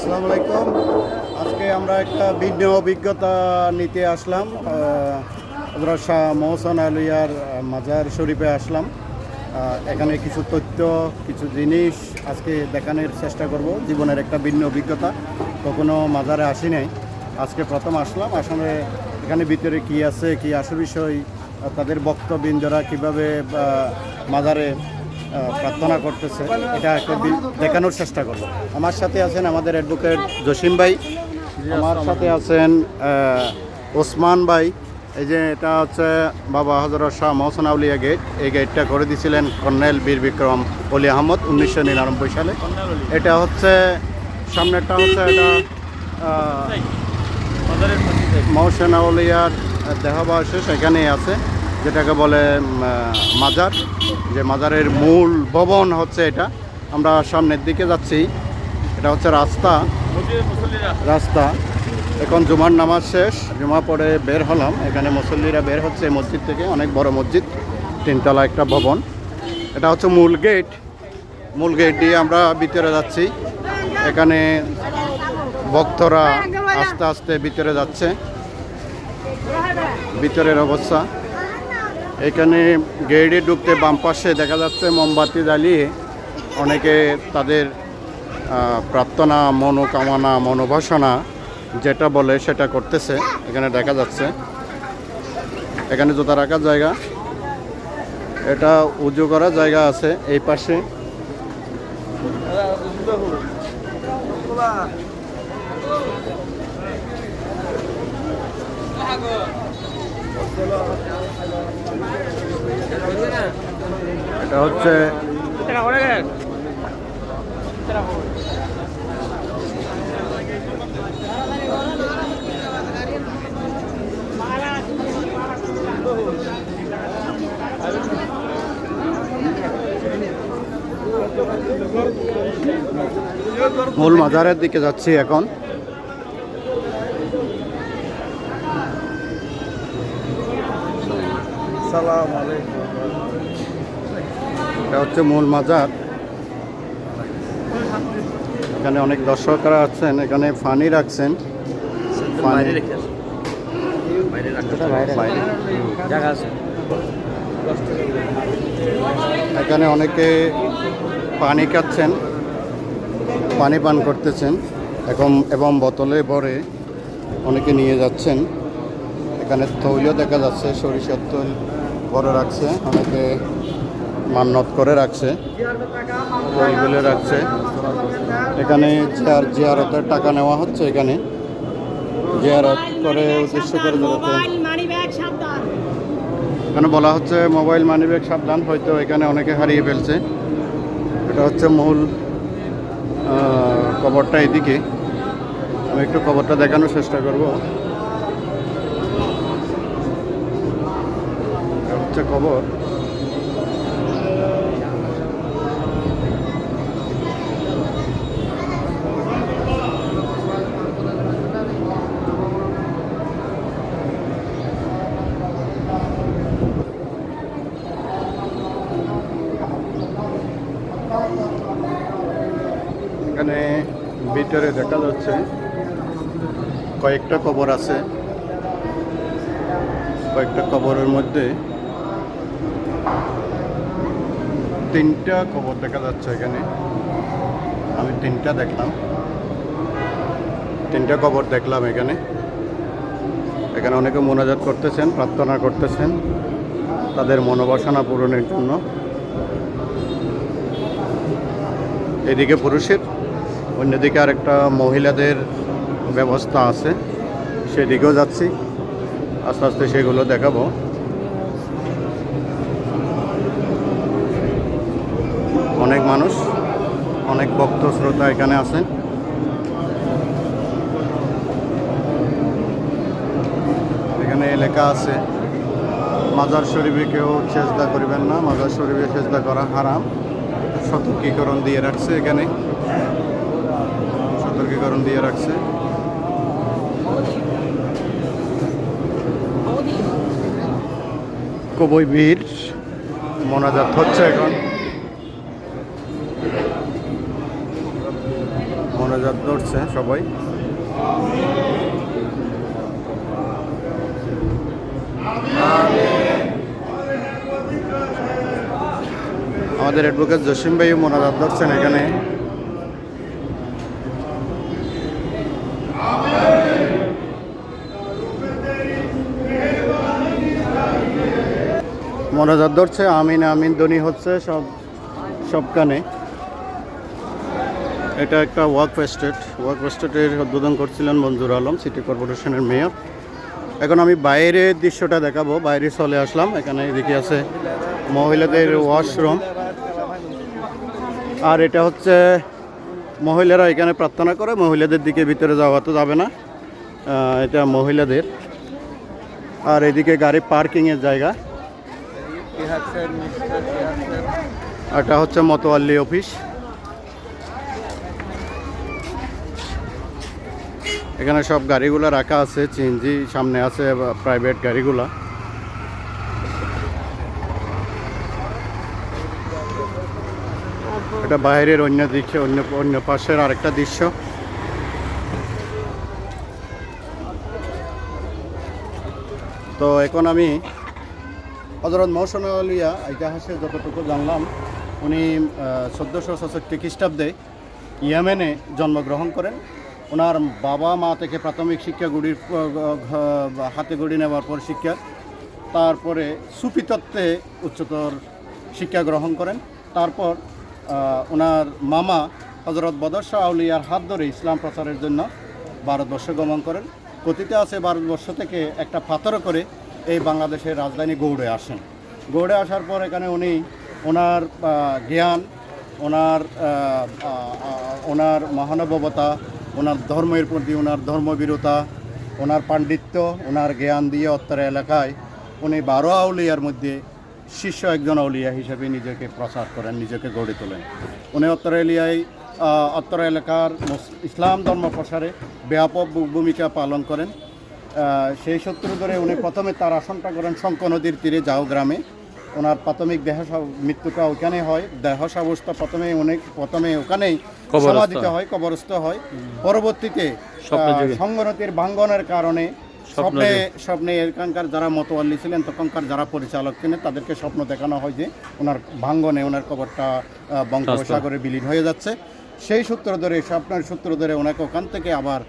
আসসালামু আলাইকুম। আজকে আমরা একটা ভিন্ন অভিজ্ঞতা নিতে আসলাম। হজরত শাহ মোহসেন আলিয়ার মাজার শরীফে আসলাম। এখানে কিছু তথ্য, কিছু জিনিস আজকে দেখানোর চেষ্টা করব। জীবনের একটা ভিন্ন অভিজ্ঞতা। কখনো মাজারে আসি নাই। আজকে প্রথম আসলাম। আসলে এখানে ভিতরে কি আছে, কি আসল বিষয়, তাদের বক্তবৃন্দরা কীভাবে মাজারে প্রার্থনা করতেছে, এটা দেখানোর চেষ্টা করব। আমার সাথে আছেন আমাদের অ্যাডভোকেট জসিম ভাই, আমার সাথে আছেন ওসমান ভাই, এই যে এটা হচ্ছে বাবা হজরত শাহ মহসেন আউলিয়া গেট এই গেটটা করে দিয়েছিলেন কর্নেল বীর বিক্রম অলি আহমদ উনিশশো নিরানব্বই সালে। এটা হচ্ছে, সামনেরটা হচ্ছে এটা মহসেন আউলিয়ার দেহাবশেষ সেখানেই আছে। যেটাকে বলে মাজার। যে মাজারের মূল ভবন হচ্ছে এটা। আমরা সামনের দিকে যাচ্ছি। এটা হচ্ছে রাস্তা। রাস্তা। এখন জুমার নামাজ শেষ। জুমা পরে বের হলাম। এখানে মুসল্লিরা বের হচ্ছে মসজিদ থেকে। অনেক বড় মসজিদ। তিনতলা একটা ভবন। এটা হচ্ছে মূল গেট। মূল গেট দিয়ে আমরা ভিতরে যাচ্ছি। এখানে ভক্তরা আস্তে আস্তে ভিতরে যাচ্ছে। ভিতরের অবস্থা। এখানে গেটে ঢুকতে বাম পাশে দেখা যাচ্ছে মোমবাতি জ্বালিয়ে অনেকে তাদের প্রার্থনা, মনোকামনা মনোবাসনা যেটা বলে সেটা করতেছে, এখানে দেখা যাচ্ছে। এখানে জুতা রাখার জায়গা। এটা উজু করার জায়গা আছে এই পাশে। এটা হচ্ছে মূল মাজারের দিকে যাচ্ছি এখন। সালাম আলাইকুম। এটা হচ্ছে মূল মাজার। এখানে অনেক দর্শকরা আছেন এখানে ফানি রাখছেন। ফানি এখানে অনেকে পানি খাচ্ছেন পানি পান করতেছেন এখন এবং বোতলে ভরে অনেকে নিয়ে যাচ্ছেন। এখানে তৈলও দেখা যাচ্ছে সরিষার তৈল ভরে রাখছে অনেকে মান্নত করে রাখছে তৈলগুলো রাখছে। এখানে জিয়ার জিয়ারতের টাকা নেওয়া হচ্ছে এখানে। জিয়ারত করে উদ্দেশ্য করে সাবধান। এখানে বলা হচ্ছে মোবাইল মানি ব্যাগ সাবধান হয়তো এখানে অনেকে হারিয়ে ফেলছে। এটা হচ্ছে মূল কবরটা এদিকে। আমি একটু কবরটা দেখানোর চেষ্টা করব। হচ্ছে কবর এখানে ভিতরে দেখা যাচ্ছে কয়েকটা কবর আছে। কয়েকটা কবরের মধ্যে তিনটা কবর দেখা যাচ্ছে এখানে। আমি তিনটা দেখলাম। তিনটা কবর দেখলাম এখানে। এখানে অনেকে মোনাজাত করতেছেন, প্রার্থনা করতেছেন তাদের মনোবাসনা পূরণের জন্য। এদিকে পুরুষের, অন্যদিকে আরেকটা মহিলাদের ব্যবস্থা আছে। সেদিকেও যাচ্ছি। আস্তে আস্তে সেগুলো দেখাবো। অনেক মানুষ, অনেক ভক্ত শ্রোতা এখানে আছেন। এখানে লেখা আছে, মাজার শরীফে কেউ চেষ্টা করিবেন না, মাজার শরীফে চেষ্টা করা হারাম। সতর্কীকরণ দিয়ে রাখছে এখানে। সতর্কীকরণ দিয়ে রাখছে। কবই বীর মোনাজাত হচ্ছে এখন। মোনাজাত ধরছে সবাই। আমাদের অ্যাডভোকেট জসিম ভাই মোনাজাত ধরছেন এখানে। মোনাজাত ধরছে, আমিন আমিন ধ্বনি হচ্ছে, সব সব কানে এটা একটা ওয়ার্ক এস্টেট ওয়ার্ক এস্টেটের উদ্বোধন করছিলেন মঞ্জুর আলম, সিটি কর্পোরেশনের মেয়র। এখন আমি বাইরের দৃশ্যটা দেখাবো, বাইরে চলে আসলাম। এখানে এদিকে আছে মহিলাদের ওয়াশরুম। আর এটা হচ্ছে, মহিলারা এখানে প্রার্থনা করে, মহিলাদের দিকে ভিতরে যাওয়া তো যাবে না। এটা মহিলাদের। আর এদিকে গাড়ি পার্কিংয়ের জায়গা। এটা হচ্ছে মতোয়াল্লি অফিস। এখানে সব গাড়িগুলো রাখা আছে চিনজি সামনে আছে প্রাইভেট গাড়িগুলা। এটা বাইরের অন্য দৃশ্য অন্য অন্য পাশের আরেকটা দৃশ্য। তো এখন আমি হজরত মৌসুম আলিয়া ইতিহাসে যতটুকু জানলাম, উনি চোদ্দোশো ছষট্টি খ্রিস্টাব্দে ইয়েমেনে জন্মগ্রহণ করেন। ওনার বাবা মা থেকে প্রাথমিক শিক্ষা গুড়ির হাতে গুড়ি নেওয়ার পর শিক্ষা। তারপরে সুফি তত্ত্বে উচ্চতর শিক্ষা গ্রহণ করেন। তারপর ওনার মামা হজরত বদর শাহ আউলিয়ার হাত ধরে ইসলাম প্রচারের জন্য ভারতবর্ষে গমন করেন। কথিত আছে, ভারতবর্ষ থেকে একটা পাথর করে এই বাংলাদেশের রাজধানী গৌড়ে আসেন। গৌড়ে আসার পর এখানে উনি ওনার জ্ঞান, ওনার ওনার মহানুভবতা ওনার ধর্মের প্রতি, ওনার ধর্মবীরতা, ওনার পাণ্ডিত্য, ওনার জ্ঞান দিয়ে অত্তর এলাকায় উনি বারো আউলিয়ার মধ্যে শীর্ষ একজন আউলিয়া হিসেবে নিজেকে প্রচার করেন, নিজেকে গড়ে তোলেন। উনি অত্তর এলিয়ায় অত্তর এলাকার ইসলাম ধর্ম প্রসারে ব্যাপক ভূমিকা পালন করেন। সেই সূত্র ধরে উনি প্রথমে তার আসনটা করেন শঙ্খ নদীর তীরে যাও গ্রামে। ওনার প্রাথমিক দেহ মৃত্যুটা ওখানে হয়। দেহ সাবস্থা প্রথমে উনি প্রথমে ওখানেই সমাধিত হয় কবরস্থ হয়। পরবর্তীতে। সংগনতির ভাঙ্গনের কারণে স্বপ্নে স্বপ্নে এখানকার যারা মতোয়াল্লি ছিলেন তখনকার যারা পরিচালক ছিলেন তাদেরকে স্বপ্ন দেখানো হয় যে ওনার ভাঙ্গনে ওনার কবরটা বঙ্গোপসাগরে বিলীন হয়ে যাচ্ছে। সেই সূত্র ধরে স্বপ্নের সূত্র ধরে ওনাকে ওখান থেকে আবার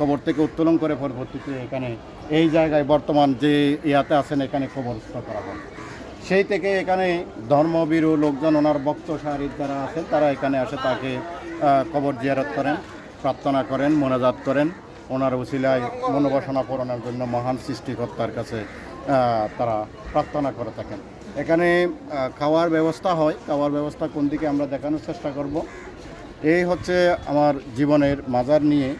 কবর থেকে উত্তোলন করে পরবর্তীতে এখানে এই জায়গায় বর্তমান যে ইয়াতে আছেন এখানে কবরস্থ করা হয়। সেই থেকে এখানে ধর্মবীরু লোকজন, ওনার বক্ত সাহারির যারা আছেন, তারা এখানে আসে, তাকে কবর জিয়ারত করেন, প্রার্থনা করেন, মোনাজাত করেন। ওনার উসিলায় মনোবাসনা পূরণের জন্য মহান সৃষ্টিকর্তার কাছে তারা প্রার্থনা করে থাকেন। এখানে খাওয়ার ব্যবস্থা হয়। খাওয়ার ব্যবস্থা কোন দিকে আমরা দেখানোর চেষ্টা করব? এই হচ্ছে আমার জীবনের মাজার নিয়ে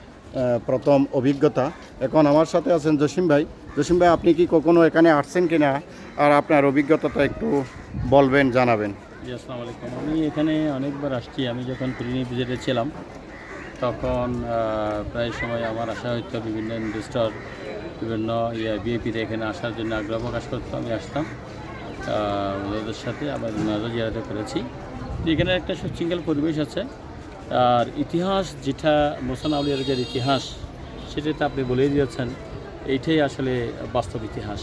প্রথম অভিজ্ঞতা। এখন আমার সাথে আছেন জসিম ভাই। জসিম ভাই, আপনি কি কখনো এখানে আসছেন কিনা? আর আপনার অভিজ্ঞতাটা একটু বলবেন, জানাবেন। জি, আসসালামু আলাইকুম। আমি এখানে অনেকবার আসছি। আমি যখন প্রিনি ভিজিটে ছিলাম, তখন প্রায় সময় আমার আসা হতো বিভিন্ন ইনভেস্টর, বিভিন্ন ইয়ে বিএপিতে এখানে আসার জন্য আগ্রহ প্রকাশ করতো। আমি আসতাম ওদের সাথে আবার নজর জিয়ারতে করেছি। এখানে একটা সুশৃঙ্খল পরিবেশ আছে। আর ইতিহাস, যেটা মোসান আউলিয়ার যে ইতিহাস, সেটা তো আপনি বলেই দিয়েছেন। এইটাই আসলে বাস্তব ইতিহাস।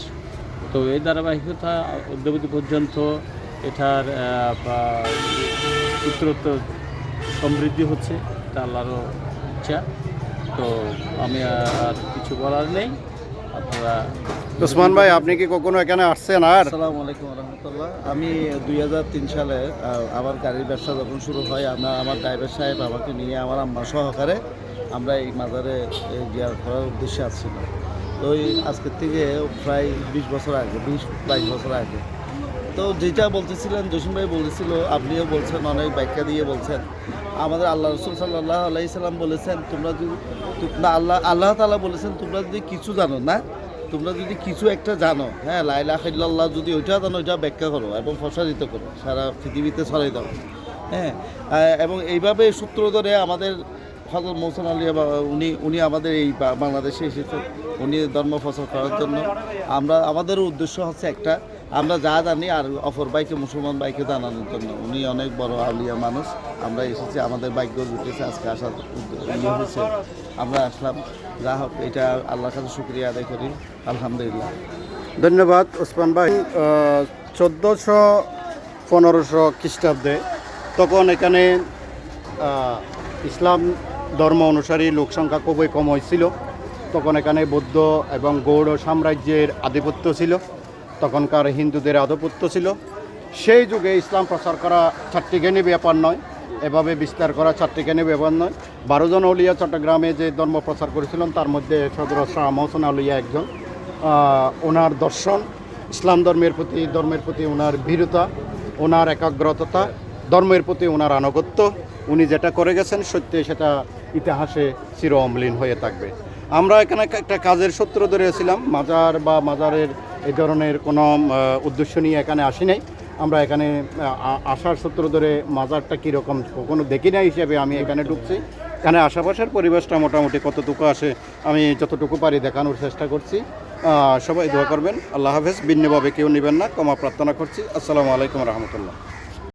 তো এই ধারাবাহিকতা অদ্যাবধি পর্যন্ত এটার উত্তরোত্তর সমৃদ্ধি হচ্ছে এটা আল্লাহরও ইচ্ছা। তো আমি আর কিছু বলার নেই। আপনারা ওসমান ভাই আপনি কি কখনো এখানে আসছেন আর? আসসালামু আলাইকুম রহমতুল্লাহ। আমি দুই হাজার তিন সালে আমার গাড়ির ব্যবসা যখন শুরু হয় আমরা আমার ড্রাইভার সাহেব আমাকে নিয়ে আমার আম্মা সহকারে আমরা এই মাজারে গিয়ার করার উদ্দেশ্যে আসছিলাম। তো এই আজকের থেকে প্রায় বিশ বছর আগে, বিশ বাইশ বছর আগে। তো যেটা বলতেছিলেন, জসিম ভাই বলতেছিল, আপনিও বলছেন, অনেক ব্যাখ্যা দিয়ে বলছেন। আমাদের আল্লাহ রসুল সাল্লাহ আলাইসাল্লাম বলেছেন, তোমরা যদি না, আল্লাহ আল্লাহ তালা বলেছেন, তোমরা যদি কিছু জানো, না? তোমরা যদি কিছু একটা জানো হ্যাঁ লাইলা খাইল্লাহ যদি ওইটা জানো, ওইটা ব্যাখ্যা করো এবং প্রসারিত করো, সারা পৃথিবীতে ছড়াই দাও। হ্যাঁ এবং এইভাবে সূত্র ধরে আমাদের হজরত মৌসুম আলী উনি উনি আমাদের এই বাংলাদেশে এসেছেন। উনি ধর্ম প্রচার করার জন্য। আমরা, আমাদের উদ্দেশ্য হচ্ছে একটা, আমরা যা জানি আর অপর বাইকে মুসলমান বাইকে জানানোর জন্য। উনি অনেক বড় আউলিয়া মানুষ। আমরা এসেছি, আমাদের ভাগ্য জুটেছে আজকে আসার ইয়ে হয়েছে। আমরা আসলাম। যা হোক, এটা আল্লাহর কাছে শুক্রিয়া আদায় করি। আলহামদুলিল্লাহ। ধন্যবাদ, ওসমান ভাই। চোদ্দোশো পনেরোশো খ্রিস্টাব্দে তখন এখানে ইসলাম ধর্ম অনুসারী লোক সংখ্যা খুবই কম হয়েছিল। তখন এখানে বৌদ্ধ এবং গৌড় সাম্রাজ্যের আধিপত্য ছিল। তখনকার হিন্দুদের আধিপত্য ছিল। সেই যুগে ইসলাম প্রচার করা চারটি জ্ঞানী ব্যাপার নয়, এভাবে বিস্তার করা চারটি জ্ঞানী ব্যাপার নয়। বারো জন অলিয়া চট্টগ্রামে যে ধর্ম প্রচার করেছিলেন, তার মধ্যে সদর শাহ মহসন আলিয়া একজন। ওনার দর্শন, ইসলাম ধর্মের প্রতি ধর্মের প্রতি ওনার ভীরতা, ওনার একাগ্রতা, ধর্মের প্রতি ওনার আনুগত্য, উনি যেটা করে গেছেন সত্যি সেটা ইতিহাসে চির অম্লীন হয়ে থাকবে। আমরা এখানে একটা কাজের সূত্র ধরেছিলাম, মাজার বা মাজারের এই ধরনের কোনো উদ্দেশ্য নিয়ে এখানে আসি নাই। আমরা এখানে আসার সূত্র ধরে মাজারটা কীরকম কখনো দেখি না হিসেবে আমি এখানে ঢুকছি। এখানে আশেপাশের পরিবেশটা মোটামুটি কতটুকু আসে আমি যতটুকু পারি দেখানোর চেষ্টা করছি। সবাই দোয়া করবেন। আল্লাহ হাফেজ ভিন্নভাবে কেউ নেবেন না, ক্ষমা প্রার্থনা করছি। আসসালামু আলাইকুম রহমতুল্লাহ।